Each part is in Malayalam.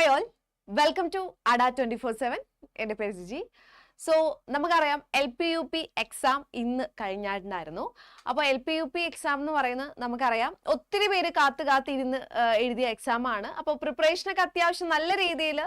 Hi all welcome to Adda twenty four seven എന്റെ പേര് ജിജി. സോ നമുക്കറിയാം L P U P exam ഇന്ന് കഴിഞ്ഞിട്ടുണ്ടായിരുന്നു അപ്പോൾ L P U P exam എന്ന് പറയുന്നത് നമുക്കറിയാം ഒത്തിരി പേര് കാത്ത് കാത്തിരുന്ന് എഴുതിയ എക്സാം ആണ്. അപ്പോൾ പ്രിപ്പറേഷനൊക്കെ അത്യാവശ്യം നല്ല രീതിയിൽ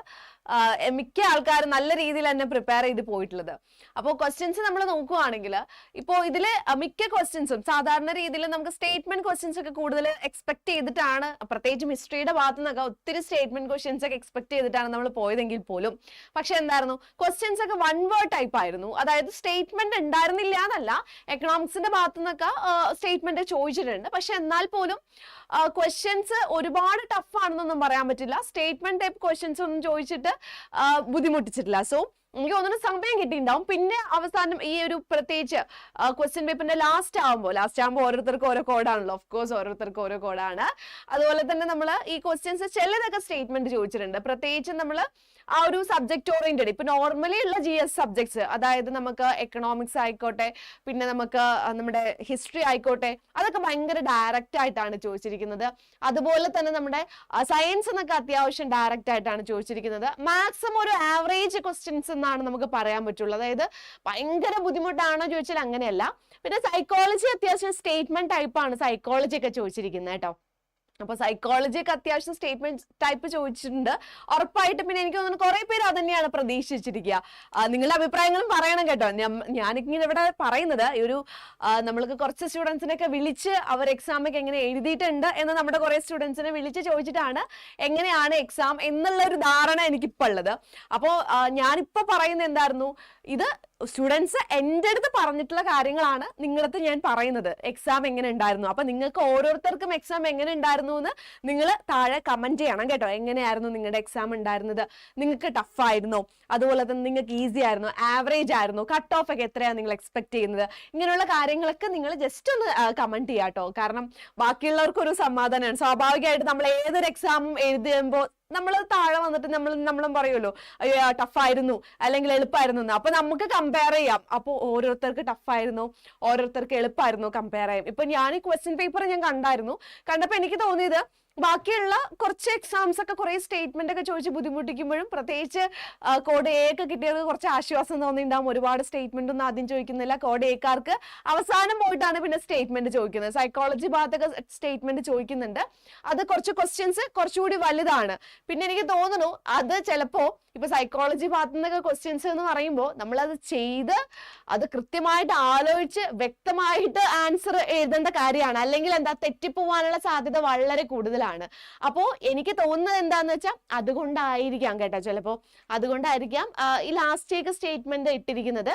മിക്ക ആൾക്കാരും നല്ല രീതിയിൽ തന്നെ പ്രിപ്പയർ ചെയ്ത് പോയിട്ടുള്ളത്. അപ്പോൾ ക്വസ്റ്റ്യൻസ് നമ്മൾ നോക്കുകയാണെങ്കിൽ ഇപ്പോൾ ഇതിൽ മിക്ക ക്വസ്റ്റ്യൻസും സാധാരണ രീതിയിൽ നമുക്ക് സ്റ്റേറ്റ്മെന്റ് ക്വസ്റ്റ്യൻസ് ഒക്കെ കൂടുതൽ എക്സ്പെക്ട് ചെയ്തിട്ടാണ് പ്രത്യേകിച്ചും ഹിസ്റ്ററിയുടെ ഭാഗത്തു നിന്നൊക്കെ ഒത്തിരി സ്റ്റേറ്റ്മെന്റ് ക്വസ്റ്റ്യൻസ് ഒക്കെ എക്സ്പെക്ട് ചെയ്തിട്ടാണ് നമ്മൾ പോയതെങ്കിൽ പോലും. പക്ഷെ എന്തായിരുന്നു ക്വസ്റ്റ്യൻസ് ഒക്കെ വൺ വേർഡ് ടൈപ്പ് ആയിരുന്നു. അതായത് സ്റ്റേറ്റ്മെന്റ് ഉണ്ടായിരുന്നില്ല എന്നല്ല എക്കണോമിക്സിന്റെ ഭാഗത്തു നിന്നൊക്കെ സ്റ്റേറ്റ്മെന്റ് ചോദിച്ചിട്ടുണ്ട്. പക്ഷെ എന്നാൽ പോലും ക്വസ്റ്റ്യൻസ് ഒരുപാട് ടഫ് ആണെന്നൊന്നും പറയാൻ പറ്റില്ല. സ്റ്റേറ്റ്മെന്റ് ടൈപ്പ് ക്വസ്റ്റ്യൻസ് ഒന്നും ചോദിച്ചിട്ട് ബുദ്ധിമുട്ടിച്ചിട്ടില്ല. സോ എനിക്ക് തോന്നുന്നു സമയം കിട്ടിയിട്ടുണ്ടാവും. പിന്നെ അവസാനം ഈ ഒരു പ്രത്യേകിച്ച് ക്വസ്റ്റ്യൻ പേപ്പറിന്റെ ലാസ്റ്റ് ആകുമ്പോൾ ലാസ്റ്റ് ആകുമ്പോൾ ഓരോരുത്തർക്കും ഓരോ കോഡാണല്ലോ ഓഫ് കോഴ്സ് ഓരോരുത്തർക്കും ഓരോ കോഡാണ് അതുപോലെ തന്നെ നമ്മൾ ഈ ക്വസ്റ്റ്യൻസ് ചിലതൊക്കെ സ്റ്റേറ്റ്മെന്റ് ചോദിച്ചിട്ടുണ്ട്. പ്രത്യേകിച്ച് നമ്മൾ ആ ഒരു സബ്ജക്ട് ഓറിയന്റഡ് ഇപ്പൊ നോർമലി ഉള്ള ജി എസ് സബ്ജക്ട്സ് അതായത് നമുക്ക് എക്കണോമിക്സ് ആയിക്കോട്ടെ പിന്നെ നമുക്ക് നമ്മുടെ ഹിസ്റ്ററി ആയിക്കോട്ടെ അതൊക്കെ ഭയങ്കര ഡയറക്റ്റ് ആയിട്ടാണ് ചോദിച്ചിരിക്കുന്നത്. അതുപോലെ തന്നെ നമ്മുടെ സയൻസ് എന്നൊക്കെ അത്യാവശ്യം ഡയറക്റ്റ് ആയിട്ടാണ് ചോദിച്ചിരിക്കുന്നത്. മാക്സിമം ഒരു ആവറേജ് ക്വസ്റ്റ്യൻസ് എന്നാണ് നമുക്ക് പറയാൻ പറ്റുള്ളൂ. അതായത് ഭയങ്കര ബുദ്ധിമുട്ടാണോ ചോദിച്ചാൽ അങ്ങനെയല്ല. പിന്നെ സൈക്കോളജി അത്യാവശ്യം സ്റ്റേറ്റ്മെന്റ് ടൈപ്പാണ് സൈക്കോളജി ഒക്കെ ചോദിച്ചിരിക്കുന്നത് കേട്ടോ. അപ്പൊ സൈക്കോളജി ഒക്കെ അത്യാവശ്യം സ്റ്റേറ്റ്മെന്റ് ടൈപ്പ് ചോദിച്ചിട്ടുണ്ട്. ഉറപ്പായിട്ടും പിന്നെ എനിക്ക് തോന്നുന്നു കുറെ പേര് അത് തന്നെയാണ് പ്രതീക്ഷിച്ചിരിക്കുക നിങ്ങളുടെ അഭിപ്രായങ്ങളും പറയണം കേട്ടോ. ഞാനിങ്ങനെ ഇവിടെ പറയുന്നത് ഒരു നമ്മൾക്ക് കുറച്ച് സ്റ്റുഡൻസിനൊക്കെ വിളിച്ച് അവർ എക്സാം ഒക്കെ എങ്ങനെ എഴുതിയിട്ടുണ്ട് എന്ന് നമ്മുടെ കുറെ സ്റ്റുഡൻസിനെ വിളിച്ച് ചോദിച്ചിട്ടാണ് എങ്ങനെയാണ് എക്സാം എന്നുള്ള ഒരു ധാരണ എനിക്കിപ്പോൾ ഉള്ളത്. അപ്പോൾ ഞാനിപ്പോ പറയുന്നത് എന്തായിരുന്നു? ഇത് സ്റ്റുഡൻസ് എന്റെ അടുത്ത് പറഞ്ഞിട്ടുള്ള കാര്യങ്ങളാണ് നിങ്ങളടുത്ത് ഞാൻ പറയുന്നത്. എക്സാം എങ്ങനെ ഉണ്ടായിരുന്നു? അപ്പൊ നിങ്ങൾക്ക് ഓരോരുത്തർക്കും എക്സാം എങ്ങനെ ഉണ്ടായിരുന്നു എന്ന് നിങ്ങൾ താഴെ കമന്റ് ചെയ്യണം കേട്ടോ. എങ്ങനെയായിരുന്നു നിങ്ങളുടെ എക്സാം ഉണ്ടായിരുന്നത്? നിങ്ങൾക്ക് ടഫ് ആയിരുന്നോ? അതുപോലെ തന്നെ നിങ്ങൾക്ക് ഈസി ആയിരുന്നു? ആവറേജ് ആയിരുന്നു? കട്ട് ഓഫ് ഒക്കെ എത്രയാണ് നിങ്ങൾ എക്സ്പെക്ട് ചെയ്യുന്നത്? ഇങ്ങനെയുള്ള കാര്യങ്ങളൊക്കെ നിങ്ങൾ ജസ്റ്റ് ഒന്ന് കമന്റ് ചെയ്യാം കേട്ടോ കാരണം ബാക്കിയുള്ളവർക്കൊരു സമാധാനമാണ്. സ്വാഭാവികമായിട്ട് നമ്മൾ ഏതൊരു എക്സാമും എഴുതുമ്പോൾ നമ്മൾ താഴെ വന്നിട്ട് നമ്മൾ നമ്മളും പറയുമല്ലോ അയ്യോ ടഫായിരുന്നു അല്ലെങ്കിൽ എളുപ്പമായിരുന്നു അപ്പൊ നമുക്ക് കമ്പയർ ചെയ്യാം. അപ്പോൾ ഓരോരുത്തർക്ക് ടഫായിരുന്നു ഓരോരുത്തർക്ക് എളുപ്പമായിരുന്നു കമ്പയർ ചെയ്യാം. ഇപ്പൊ ഞാൻ ഈ ക്വസ്റ്റ്യൻ പേപ്പർ ഞാൻ കണ്ടായിരുന്നു. കണ്ടപ്പോ എനിക്ക് തോന്നിയത് ബാക്കിയുള്ള കുറച്ച് എക്സാംസ് ഒക്കെ കുറെ സ്റ്റേറ്റ്മെന്റ് ഒക്കെ ചോദിച്ച് ബുദ്ധിമുട്ടിക്കുമ്പോഴും പ്രത്യേകിച്ച് കോഡ് എ ഒക്കെ കിട്ടിയത് കുറച്ച് ആശ്വാസം തോന്നിണ്ടാവും. ഒരുപാട് സ്റ്റേറ്റ്മെന്റ് ഒന്നും ആദ്യം ചോദിക്കുന്നില്ല. കോഡ് എക്കാർക്ക് അവസാനം പോയിട്ടാണ് പിന്നെ സ്റ്റേറ്റ്മെന്റ് ചോദിക്കുന്നത്. സൈക്കോളജി ഭാഗത്തൊക്കെ സ്റ്റേറ്റ്മെന്റ് ചോദിക്കുന്നുണ്ട്. അത് കുറച്ച് ക്വസ്റ്റ്യൻസ് കുറച്ചുകൂടി വലുതാണ്. പിന്നെ എനിക്ക് തോന്നുന്നു അത് ചിലപ്പോ ഇപ്പൊ സൈക്കോളജി ഭാഗത്തു നിന്നൊക്കെ ക്വസ്റ്റ്യൻസ് എന്ന് പറയുമ്പോൾ അത് ചെയ്ത് അത് കൃത്യമായിട്ട് ആലോചിച്ച് വ്യക്തമായിട്ട് ആൻസർ എഴുതേണ്ട കാര്യമാണ്. അല്ലെങ്കിൽ എന്താ തെറ്റിപ്പോവാനുള്ള സാധ്യത വളരെ കൂടുതലാണ്. അപ്പോ എനിക്ക് തോന്നുന്നത് എന്താന്ന് വെച്ചാൽ അതുകൊണ്ടായിരിക്കാം കേട്ടോ. ചിലപ്പോ അതുകൊണ്ടായിരിക്കാം ഈ ലാസ്റ്റേക്ക് സ്റ്റേറ്റ്മെന്റ് ഇട്ടിരിക്കുന്നത്.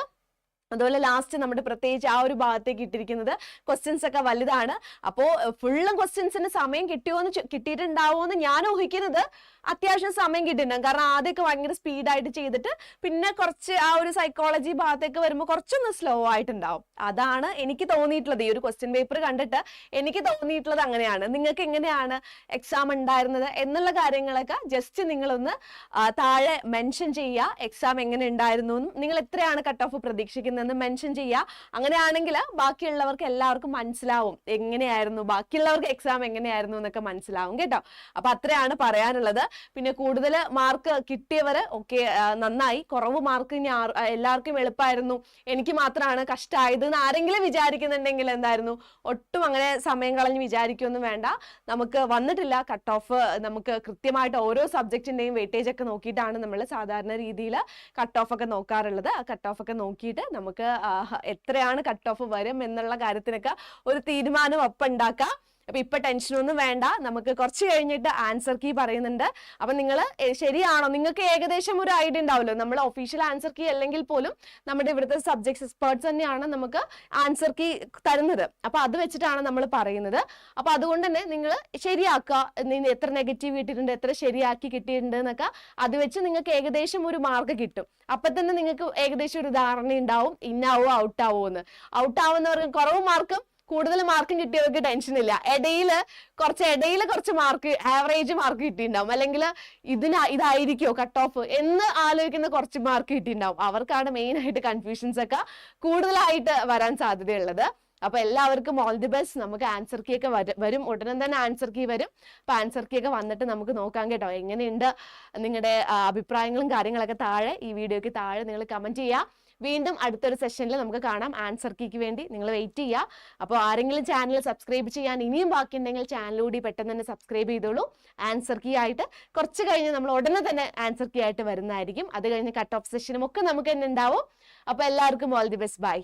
അതുപോലെ ലാസ്റ്റ് നമ്മുടെ പ്രത്യേകിച്ച് ആ ഒരു ഭാഗത്തേക്ക് ഇട്ടിരിക്കുന്നത് ക്വസ്റ്റ്യൻസ് ഒക്കെ വലുതാണ്. അപ്പോൾ ഫുള്ളും ക്വസ്റ്റ്യൻസിന് സമയം കിട്ടിയോ എന്ന് കിട്ടിയിട്ടുണ്ടാവുമോ എന്ന് ഞാൻ ഊഹിക്കുന്നത് അത്യാവശ്യം സമയം കിട്ടിയിട്ടുണ്ടാകും കാരണം ആദ്യമൊക്കെ ഭയങ്കര സ്പീഡായിട്ട് ചെയ്തിട്ട് പിന്നെ കുറച്ച് ആ ഒരു സൈക്കോളജി ഭാഗത്തേക്ക് വരുമ്പോൾ കുറച്ചൊന്ന് സ്ലോ ആയിട്ടുണ്ടാവും. അതാണ് എനിക്ക് തോന്നിയിട്ടുള്ളത്. ഈ ഒരു ക്വസ്റ്റ്യൻ പേപ്പർ കണ്ടിട്ട് എനിക്ക് തോന്നിയിട്ടുള്ളത് അങ്ങനെയാണ്. നിങ്ങൾക്ക് എങ്ങനെയാണ് എക്സാം ഉണ്ടായിരുന്നത് എന്നുള്ള കാര്യങ്ങളൊക്കെ ജസ്റ്റ് നിങ്ങളൊന്ന് താഴെ മെൻഷൻ ചെയ്യുക. എക്സാം എങ്ങനെ ഉണ്ടായിരുന്നു നിങ്ങൾ എത്രയാണ് കട്ട് ഓഫ് പ്രതീക്ഷിക്കുന്നതെന്ന് മെൻഷൻ ചെയ്യുക അങ്ങനെയാണെങ്കിൽ ബാക്കിയുള്ളവർക്ക് എല്ലാവർക്കും മനസ്സിലാവും എങ്ങനെയായിരുന്നു ബാക്കിയുള്ളവർക്ക് എക്സാം എങ്ങനെയായിരുന്നു എന്നൊക്കെ മനസ്സിലാവും കേട്ടോ. അപ്പൊ അത്രയാണ് പറയാനുള്ളത്. പിന്നെ കൂടുതൽ മാർക്ക് കിട്ടിയവര് ഒക്കെ നന്നായി. കുറവ് മാർക്ക് ഇനി എല്ലാവർക്കും എളുപ്പമായിരുന്നു. എനിക്ക് മാത്രമാണ് കഷ്ടമായത് എന്ന് ആരെങ്കിലും വിചാരിക്കുന്നുണ്ടെങ്കിൽ എന്തായിരുന്നു? ഒട്ടും അങ്ങനെ സമയം കളഞ്ഞ് വിചാരിക്കൊന്നും വേണ്ട. നമുക്ക് വന്നിട്ടില്ല. കട്ട് ഓഫ് നമുക്ക് കൃത്യമായിട്ട് ഓരോ സബ്ജക്റ്റിന്റെയും വെയിറ്റേജ് ഒക്കെ നോക്കിയിട്ടാണ് നമ്മൾ സാധാരണ രീതിയിൽ കട്ട് ഓഫ് ഒക്കെ നോക്കാറുള്ളത്. ആ കട്ട് ഓഫ് ഒക്കെ നോക്കിയിട്ട് നമുക്ക് ആ, എത്രയാണ് കട്ട് ഓഫ് വരും എന്നുള്ള കാര്യത്തിനൊക്കെ ഒരു തീരുമാനം ഒപ്പം ഉണ്ടാക്കാം. അപ്പൊ ഇപ്പൊ ടെൻഷനൊന്നും വേണ്ട. നമുക്ക് കുറച്ച് കഴിഞ്ഞിട്ട് ആൻസർ കീ പറയുന്നുണ്ട്. അപ്പൊ നിങ്ങൾ ശരിയാണോ? നിങ്ങൾക്ക് ഏകദേശം ഒരു ഐഡിയ ഉണ്ടാവുമല്ലോ. നമ്മൾ ഒഫീഷ്യൽ ആൻസർ കീ അല്ലെങ്കിൽ പോലും നമ്മുടെ ഇവിടുത്തെ സബ്ജക്ട്സ് എക്സ്പേർട്സ് തന്നെയാണ് നമുക്ക് ആൻസർ കീ തരുന്നത്. അപ്പൊ അത് വെച്ചിട്ടാണ് നമ്മൾ പറയുന്നത്. അപ്പൊ അതുകൊണ്ട് തന്നെ നിങ്ങൾ ശരിയാക്കുക എത്ര നെഗറ്റീവ് കിട്ടിയിട്ടുണ്ട് എത്ര ശരിയാക്കി കിട്ടിയിട്ടുണ്ട് എന്നൊക്കെ അത് വെച്ച് നിങ്ങൾക്ക് ഏകദേശം ഒരു മാർക്ക് കിട്ടും. അപ്പൊ തന്നെ നിങ്ങൾക്ക് ഏകദേശം ഒരു ധാരണ ഉണ്ടാവും. ഇന്നാവോ ഔട്ടാവോ എന്ന്. ഔട്ടാവുന്നവർക്ക് കുറവ് മാർക്കും കൂടുതൽ മാർക്കും കിട്ടിയവർക്ക് ടെൻഷൻ ഇല്ല. ഇടയിൽ കുറച്ച് ഇടയിൽ കുറച്ച് മാർക്ക് ആവറേജ് മാർക്ക് കിട്ടിയിട്ടുണ്ടാവും. അല്ലെങ്കിൽ ഇതിന് ഇതായിരിക്കോ കട്ട് ഓഫ് എന്ന് ആലോചിക്കുന്ന കുറച്ച് മാർക്ക് കിട്ടിയിട്ടുണ്ടാവും. അവർക്കാണ് മെയിൻ ആയിട്ട് കൺഫ്യൂഷൻസ് ഒക്കെ കൂടുതലായിട്ട് വരാൻ സാധ്യതയുള്ളത്. അപ്പൊ എല്ലാവർക്കും ഓൾ ദി ബെസ്റ്റ് നമുക്ക് ആൻസർ കീ ഒക്കെ വരും ഉടനെ തന്നെ ആൻസർ കീ വരും. അപ്പൊ ആൻസർ കീ ഒക്കെ വന്നിട്ട് നമുക്ക് നോക്കാം കേട്ടോ. എങ്ങനെയുണ്ട് നിങ്ങളുടെ അഭിപ്രായങ്ങളും കാര്യങ്ങളൊക്കെ താഴെ ഈ വീഡിയോക്ക് താഴെ നിങ്ങൾ കമന്റ് ചെയ്യുക വീണ്ടും അടുത്തൊരു സെഷനിൽ നമുക്ക് കാണാം. ആൻസർ കീക്ക് വേണ്ടി നിങ്ങൾ വെയിറ്റ് ചെയ്യുക അപ്പോൾ ആരെങ്കിലും ചാനൽ സബ്സ്ക്രൈബ് ചെയ്യാൻ ഇനിയും ബാക്കിയുണ്ടെങ്കിൽ കൂടി പെട്ടെന്ന് തന്നെ സബ്സ്ക്രൈബ് ചെയ്തോളൂ. ആൻസർ കീ ആയിട്ട് കുറച്ച് കഴിഞ്ഞ് നമ്മൾ ഉടനെ തന്നെ ആൻസർ കീ ആയിട്ട് വരുന്നതായിരിക്കും. അത് കഴിഞ്ഞ് കട്ട് ഓഫ് സെഷനും ഒക്കെ നമുക്ക് തന്നെ ഉണ്ടാവും. അപ്പോൾ എല്ലാവർക്കും ഓൾ ദി ബെസ്റ്റ് ബൈ